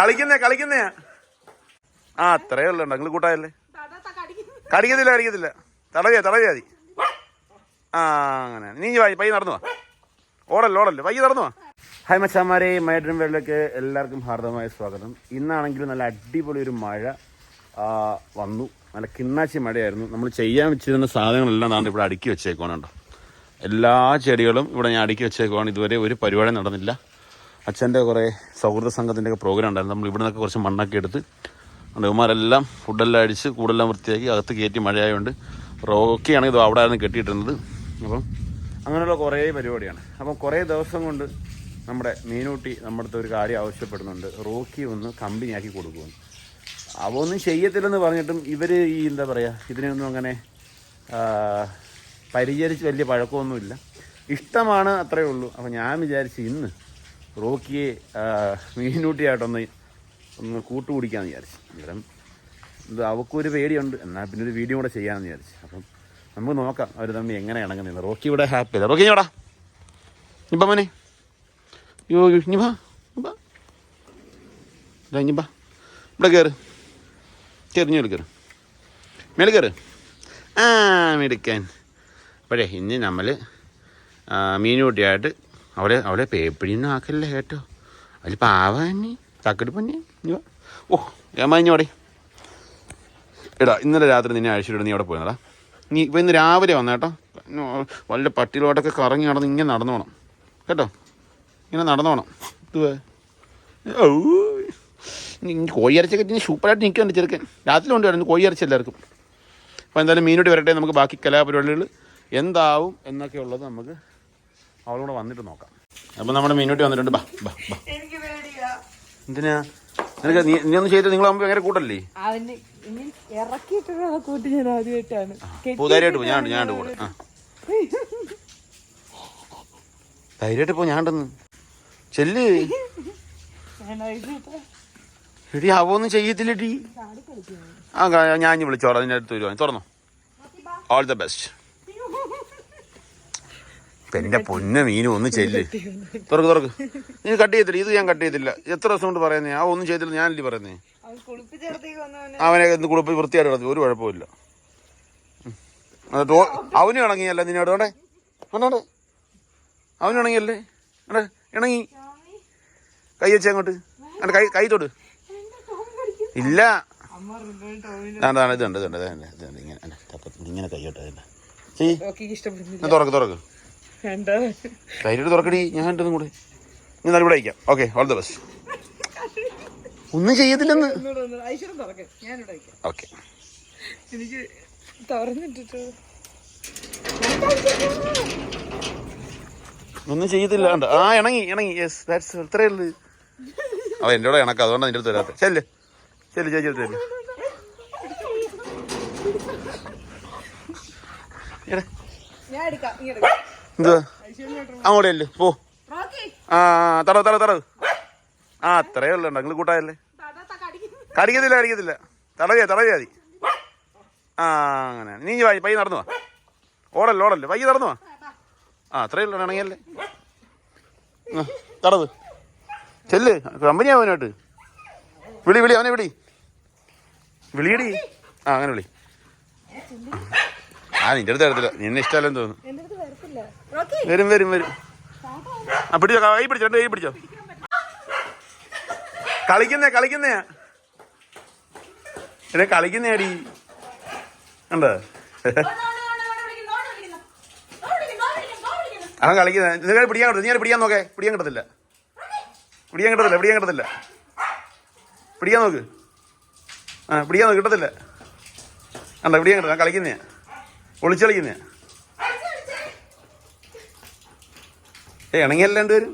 കളിക്കുന്നേ കളിക്കുന്നേ. ആ അത്രേ ഉള്ളു. നിങ്ങൾ കൂട്ടായല്ലേ? കടിക്കത്തില്ല കടിക്കത്തില്ല. തടവിയാ തടവിയാ മതി. ആ അങ്ങനെ. നീ പയ്യ നടന്നു വാ. ഓടല്ലോ ഓടല്ലോ. പയ്യ നടന്നു വാ. ഹായ് മച്ചാമാരെ മൈഡ്രീം വേൾഡിലേക്ക് എല്ലാവർക്കും ഹാർദമായ സ്വാഗതം. ഇന്നാണെങ്കിലും നല്ല അടിപൊളി ഒരു മഴ വന്നു. നല്ല കിണ്ണാച്ചി മഴയായിരുന്നു. നമ്മൾ ചെയ്യാൻ വെച്ചിരുന്ന സാധനങ്ങളെല്ലാം നാണ്ട് ഇവിടെ അടുക്കി വെച്ചേക്കുവാണ് എല്ലാ ചെടികളും ഇവിടെ ഞാൻ അടുക്കി വെച്ചേക്കുവാണ്. ഇതുവരെ ഒരു പരിപാടി നടന്നില്ല. അച്ഛന്റെ കുറേ സൗഹൃദ സംഘത്തിന്റെ ഒക്കെ പ്രോഗ്രാം ഉണ്ടായിരുന്നു. നമ്മൾ ഇവിടെ നിന്നൊക്കെ കുറച്ച് മണ്ണൊക്കെ എടുത്ത് ഇവന്മാരെല്ലാം ഫുഡെല്ലാം അടിച്ച് കൂടെല്ലാം വൃത്തിയാക്കി അകത്ത് കയറ്റി മഴയായതുകൊണ്ട് റോക്കിയാണെങ്കിൽ ഇത് അവിടെ ആയിരുന്നു കെട്ടിയിട്ടിരുന്നത്. അപ്പം അങ്ങനെയുള്ള കുറേ പരിപാടിയാണ്. അപ്പം കുറേ ദിവസം കൊണ്ട് നമ്മുടെ മീനൂട്ടി നമ്മുടെ അടുത്ത് ഒരു കാര്യം ആവശ്യപ്പെടുന്നുണ്ട്. റോക്കി ഒന്ന് കമ്പനിയാക്കി കൊടുക്കുമെന്ന്. അവ ഒന്നും ചെയ്യത്തില്ലെന്ന് പറഞ്ഞിട്ടും ഇവർ ഈ എന്താ പറയുക ഇതിനെയൊന്നും അങ്ങനെ പരിചരിച്ച് വലിയ പഴക്കമൊന്നുമില്ല. ഇഷ്ടമാണ് അത്രയേ ഉള്ളൂ. അപ്പോൾ ഞാൻ വിചാരിച്ച് ഇന്ന് റോക്കിയെ മീനൂട്ടിയായിട്ടൊന്ന് ഒന്ന് കൂട്ടുപിടിക്കാമെന്ന് വിചാരിച്ചു. അന്നേരം ഇത് അവൾക്കൊരു പേടിയുണ്ട്. എന്നാൽ പിന്നെ ഒരു വീഡിയോ കൂടെ ചെയ്യാമെന്ന് വിചാരിച്ചു. അപ്പം നമുക്ക് നോക്കാം അവർ തമ്മിൽ എങ്ങനെ ഇണങ്ങുന്നത് റോക്കി ഇവിടെ ഹാപ്പി അല്ല? റോക്കി ഇങ്ങോടാ ഇപ്പം മോനെ. യോ ഇനി ഇനി ഇനി വാ ഇവിടെ കയറ് കയറി ഞാൻ കയറ് മേളിൽ കയറ് ആ മെടുക്കാൻ. അപ്പോഴേ ഇന്ന് നമ്മൾ മീനുകൂട്ടിയായിട്ട് അവളെ അവളെ പേപ്പിടിയൊന്നും ആക്കല്ലേ കേട്ടോ. അതിൽ പാവാനി തക്കടി പൊന്നി. ഇനി ഓ ഏമാ ഇഞ്ഞോടെ എടാ ഇന്നലെ രാത്രി നിന്നെ അഴിച്ചിട്ട് നീ അവിടെ പോയതാ നീ ഇപ്പം ഇന്ന് രാവിലെ വന്ന കേട്ടോ. വല്ല പട്ടിയിലോട്ടൊക്കെ കറങ്ങി നടന്ന് ഇങ്ങനെ നടന്നു കേട്ടോ? ഇങ്ങനെ നടന്നു പോണം. ഇതുവേ കോഴിയിറച്ചൊക്കെ ഇനി സൂപ്പറായിട്ട് നിൽക്കുന്നുണ്ട് ചെറുക്കൻ. രാത്രി കൊണ്ട് വരുന്നു കോഴി ഇറച്ചി എല്ലാവർക്കും. അപ്പോൾ എന്തായാലും മീനോട്ട് വരട്ടെ നമുക്ക് ബാക്കി കലാപരിപാടികൾ എന്താവും എന്നൊക്കെ ഉള്ളത് നമുക്ക് അവളൂടെ വന്നിട്ട് നോക്കാം. അപ്പോൾ നമ്മുടെ മീനോട്ടി വന്നിട്ടുണ്ട്. ബാ ബാ ബാ. എന്തിനാ? നിനക്ക് നീ നീ ഒന്ന് ചെയ്ത് നിങ്ങളാകുമ്പോൾ ഭയങ്കര കൂട്ടല്ലേ? അവന് ഇനി ഇറക്കിയിട്ടുള്ള കൂട്ടി ഞാൻ ആദ്യമായിട്ടാണ്. പുതാരിയായിട്ട് ഞാൻ ഞാനുണ്ട് കൂടെ ആ. ധൈര്യമായിട്ട് പോ ഞാണ്ടെന്ന് ചെല്ല്. എടി അവൊന്നും ചെയ്യത്തില്ലടി. ആ ഞാൻ വിളിച്ചോളാം അതിന്റെ അടുത്ത് വരുവാൻ തുറന്നോ. ഓൾ ദ ബെസ്റ്റ് എന്റെ പൊന്ന മീനും ഒന്ന് ചെല്ല്. തുറക്ക് തുറക്ക്. നീ കട്ട് ചെയ്തില്ല ഇത് ഞാൻ കട്ട് ചെയ്തില്ല എത്ര ദിവസം കൊണ്ട് പറയുന്നേ? ആ ഒന്നും ചെയ്തില്ല ഞാനല്ലേ പറയുന്നേ? അവനെ എന്ത് കുളിപ്പ് വൃത്തിയായിട്ട് കിടത്തി ഒരു കുഴപ്പമില്ല അവന് എന്നിട്ട് അവനും ഇണങ്ങിയല്ല നിന്നോട്? വേണ്ടേ? വേണ്ടേ അവനും ഇണങ്ങിയല്ലേ? എടേ ഇണങ്ങി. കൈ വെച്ചേ അങ്ങോട്ട്. എന്റെ കൈ കൈ തൊട്. ഇല്ല. ഇതുണ്ട് ഇതുണ്ട് ഇങ്ങനെ അല്ല, ഇങ്ങനെ കൈ ഞാൻ തുറക്ക് തുറക്ക്. ധൈര്യമായിട്ട് തുറക്കടി ഞാൻ ഉണ്ടെന്നും കൂടെ. ഞാൻ നല്ല ഇവിടെ അയക്കാം ഓക്കെ ഓൾ ദ ബെസ്റ്റ് ഒന്നും ചെയ്യത്തില്ലെന്ന് ഓക്കെ എനിക്ക് തുറന്നിട്ടിട്ട് ഒന്നും ചെയ്യത്തില്ല. കണ്ടോ? ആ ഇണങ്ങി ഇണങ്ങി. യെസ് ദാറ്റ്സ് ഇത്രയേ ഉള്ളൂ. അവ എന്റെ കൂടെ ഇണക്കാം അതുകൊണ്ടാണ് നിന്റെ അടുത്ത് വരാത്ത. ചെല്ല്. ചെല്ല് ചേച്ചി അടുത്ത് ചെല്ല്. ഞാൻ എടുക്കാം ഇങ്ങനെ എടുക്കാം എന്തുവാ ഐശ്വര്യം പോ. ആ തടവ് തടവ് തടവ്. ആ അത്രേ ഉള്ളു നിങ്ങൾ കൂട്ടായല്ലേ? കടിക്കത്തില്ല കടിക്കത്തില്ല. തടവിയാ തടവിയാ മതി. ആ അങ്ങനെ. നീ ഇഞ്ഞി വാ പയ്യ നടന്നു വാ. ഓടല്ലോ ഓടല്ലോ. പയ്യ നടന്നു വാ. ആ അത്രേ ഉള്ളു ഇണങ്ങിയല്ലേ. തടവ്. ചെല്ല്. കമ്പനി അവനോട്ട്. വിളി വിളി അവനെ വിളി. വിളിയടി. ആ അങ്ങനെ വിളി. ആ നിന്റെ അടുത്ത് തരത്തില്ല. നിന്നെ ഇഷ്ടമല്ലെന്ന് തോന്നുന്നു എന്റെ അടുത്ത് വരത്തില്ല റോക്കി വരും വരും വരും. പിടിച്ചോ കൈ പിടിച്ചോ രണ്ട് കൈ പിടിച്ചോ. കളിക്കുന്നേ കളിക്കുന്നേ. എന്നെ കളിക്കുന്നേടി. ഉണ്ടോ അവൻ കളിക്കുന്നേ. നിങ്ങൾ പിടിക്കാൻ കിട്ടും നീ പിടിക്കാൻ നോക്കേ. പിടിക്കാൻ കിട്ടത്തില്ല. പിടിക്കാൻ കിട്ടത്തില്ല പിടിക്കാൻ കിട്ടത്തില്ല. പിടിക്കാൻ നോക്ക്. ആ പിടിക്കാൻ നോക്ക് കിട്ടത്തില്ല. അല്ല പിടിക്കാൻ കിട്ടില്ല കളിക്കുന്നേ. ഒളിച്ചു കളിക്കുന്നേ. ഏ അല്ലാണ്ട് വരും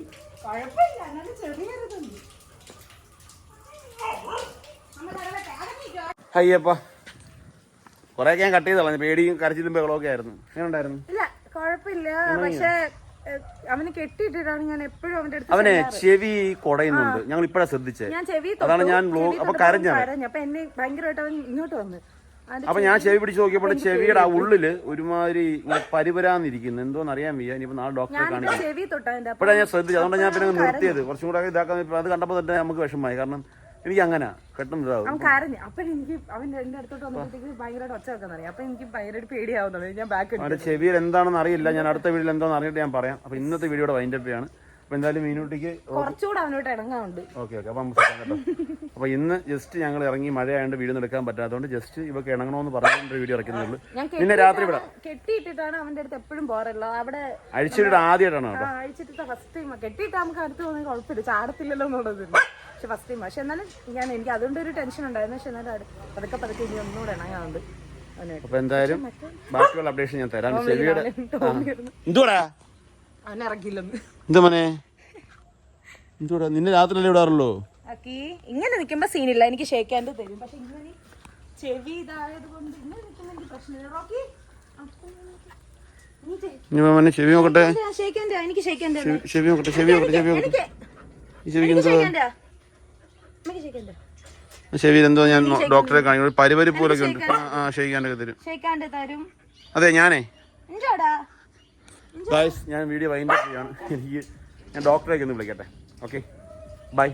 അയ്യപ്പ. കുറേയൊക്കെ ഞാൻ കട്ട് ചെയ്ത് പേടിയും കരച്ചിലും ബഹളമൊക്കെ ആയിരുന്നു. എങ്ങനെ ഉണ്ടായിരുന്നു? ഇല്ല കുഴപ്പമില്ല. പക്ഷെ അവന് കെട്ടിയിട്ടിട്ടാണ് ഞാൻ എപ്പോഴും അവന്റെ അടുത്ത് അവനെ ചെവി കൊടയുന്നുണ്ട്. ഞങ്ങൾ ഇപ്പഴാ ശ്രദ്ധിച്ചേ. ഞാൻ ചെവി അതാണ് ഞാൻ അപ്പൊ കരഞ്ഞ. അപ്പൊ എന്നെ ഭയങ്കരമായിട്ട് അവൻ ഇങ്ങോട്ട് വന്ന്. അപ്പൊ ഞാൻ ചെവി പിടിച്ച് നോക്കിയപ്പോൾ ചെവിയുടെ ആ ഉള്ളിൽ ഒരുമാതിരി പരിപരാന്നിരിക്കുന്നു എന്തോന്ന് അറിയാൻ വയ്യ. ഇനിയിപ്പോ നാളെ ഡോക്ടറെ കാണിക്കാം. അപ്പോഴാണ് ഞാൻ ശ്രദ്ധിച്ചത്. അതുകൊണ്ട് ഞാൻ പിന്നെ നിർത്തിയത്. കുറച്ചും കൂടെ ഇതാക്കാൻ അത് കണ്ടപ്പോൾ തന്നെ നമുക്ക് വിഷമമായി. കാരണം എനിക്ക് അങ്ങനെ. പെട്ടെന്ന് ഇതാവും. കരഞ്ഞു. അപ്പൊ എനിക്ക് അവൻ എന്റെ അടുത്തോട്ട് വന്നപ്പോഴത്തേക്ക് ഭയങ്കരമായിട്ട് ഒച്ച വെക്കാൻ അറിയാം അപ്പൊ എനിക്ക് ഭയങ്കരമായിട്ട് പേടിയാവുന്നത് ഞാൻ ബാക്ക് ചെവിയിൽ എന്താണെന്ന് അറിയില്ല. ഞാൻ അടുത്ത വീഡിയോയിൽ എന്താണെന്ന് അറിഞ്ഞിട്ട് ഞാൻ പറയാം. അപ്പൊ ഇന്നത്തെ വീഡിയോയുടെ വൈൻഡപ്പ് ചെയ്യാണ് അപ്പൊ എന്തായാലും മീനൂട്ടിക്ക് കുറച്ചുകൂടെ അവനോട്ട് ഇണങ്ങാറുണ്ട് ഓക്കെ ഓക്കെ. അപ്പൊ നമുക്ക് കേട്ടോ. അപ്പോൾ ഇന്ന് ജസ്റ്റ് ഞങ്ങൾ ഇറങ്ങി മഴയായതുകൊണ്ട് വീട് എടുക്കാൻ പറ്റാത്തതുകൊണ്ട് ജസ്റ്റ് ഇവക്ക് ഇണങ്ങണമെന്ന് പറഞ്ഞുകൊണ്ട് വീഡിയോ ഇറക്കുന്നുള്ളൂ നിന്നെ രാത്രി ഇവിടെ കെട്ടിയിട്ടിട്ടാണ് അവന്റെ അടുത്ത് എപ്പോഴും പോരല്ലോ അവിടെ അഴിച്ചിട്ട് ആദ്യമായിട്ടാണ് അഴിച്ചിട്ട് ഫസ്റ്റ് ടൈം കെട്ടിയിട്ട് നമുക്ക് അടുത്ത് തോന്നി കുഴപ്പമില്ല. ചാടത്തില്ലല്ലോ എന്നുള്ളത് പക്ഷെ ഫസ്റ്റ് ടൈം പക്ഷെ എന്നാലും ഞാൻ എനിക്ക് അതുകൊണ്ട് ഒരു ടെൻഷൻ ഉണ്ടായിരുന്നു. പക്ഷെ എന്നാലും പതുക്കെ പതുക്കെ ഇനി ഒന്നുകൂടെ ഇണങ്ങാറുണ്ട് അപ്പൊ എന്തായാലും ബാക്കിയുള്ള അപ്ഡേഷൻ ഞാൻ തരാം. ചെവിയുടെ എന്തുവാടാ? എന്താ മോനെ? എന്തുവാടാ? നിന്നെ രാത്രിയല്ലേ വിടാറുള്ളൂ? ആക്കി ഇങ്ങനെ നിൽക്കുമ്പോ സീനില്ല എനിക്ക് ഷേക്കാന്റെ തരും. പക്ഷെ ഇങ്ങനെ ചെവി ഇതായത് കൊണ്ട് ഇങ്ങനെ നിൽക്കുമ്പോ എനിക്ക് പ്രശ്നമില്ല. റോക്കി ഇനി മോനെ ചെവി നോക്കട്ടെ. എനിക്ക് ചെവി- ചെവി നോക്കട്ടെ ചെവി നോക്കട്ടെ ചെവി നോക്കട്ടെ. എനിക്ക് ഈ ചെവിക്ക് എനിക്ക് എന്തോ ഷേക്കാന്റെ എനിക്ക് ഷേക്കാന്റെ ചെവിയിൽ എന്തോ ഞാൻ നോ- ഡോക്ടറെ കാണിക്കും ഒരു പരിപരി പോലൊക്കെ ഉണ്ട്. ആ തരും. തരും. അതെ ഞാനേ. ഗായ്സ് ഞാൻ വീഡിയോ വൈൻഡപ്പ് ചെയ്യാണ്. എനിക്ക് ഞാൻ ഡോക്ടറേക്ക് ഒന്ന് വിളിക്കട്ടെ. Okay bye